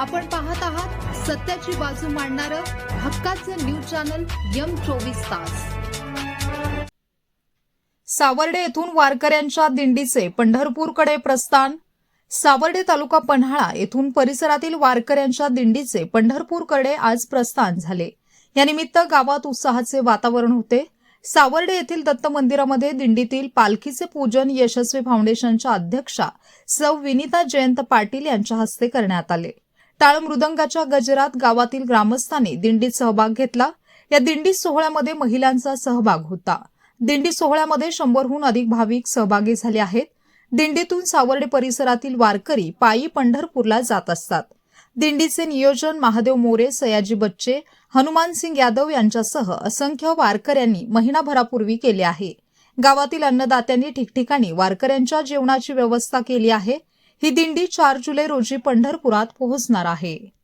आपण पाहत आहात सत्याची बाजू मांडणारं हक्काचं न्यूज चॅनल यम चोवीस तास. सावर्डे येथून वारकऱ्यांच्या दिंडीचे पंढरपूरकडे प्रस्थान. सावर्डे तालुका पन्हाळा येथून परिसरातील वारकऱ्यांच्या दिंडीचे पंढरपूरकडे आज प्रस्थान झाले. यानिमित्त गावात उत्साहाचे वातावरण होते. सावर्डे येथील दत्त मंदिरामध्ये दिंडीतील पालखीचे पूजन यशस्वी फाउंडेशनच्या अध्यक्षा सौ विनिता जयंत पाटील यांच्या हस्ते करण्यात आले. टाळ मृदंगाच्या गजरात गावातील ग्रामस्थांनी दिंडीत सहभाग घेतला. या दिंडी सोहळ्यामध्ये महिलांचा सहभाग होता. दिंडी सोहळ्यामध्ये शंभरहून अधिक भाविक सहभागी झाले आहेत. दिंडीतून सावर्डे परिसरातील वारकरी पायी पंढरपूरला जात असतात. दिंडीचे नियोजन महादेव मोरे सयाजी बच्चे हनुमान सिंग यादव यांच्यासह असंख्य वारकऱ्यांनी महिनाभरापूर्वी केले आहे. गावातील अन्नदात्यांनी ठिकठिकाणी वारकऱ्यांच्या जेवणाची व्यवस्था केली आहे. ही दिंडी चार जुलै रोजी पंढरपुरात पोहोचणार आहे.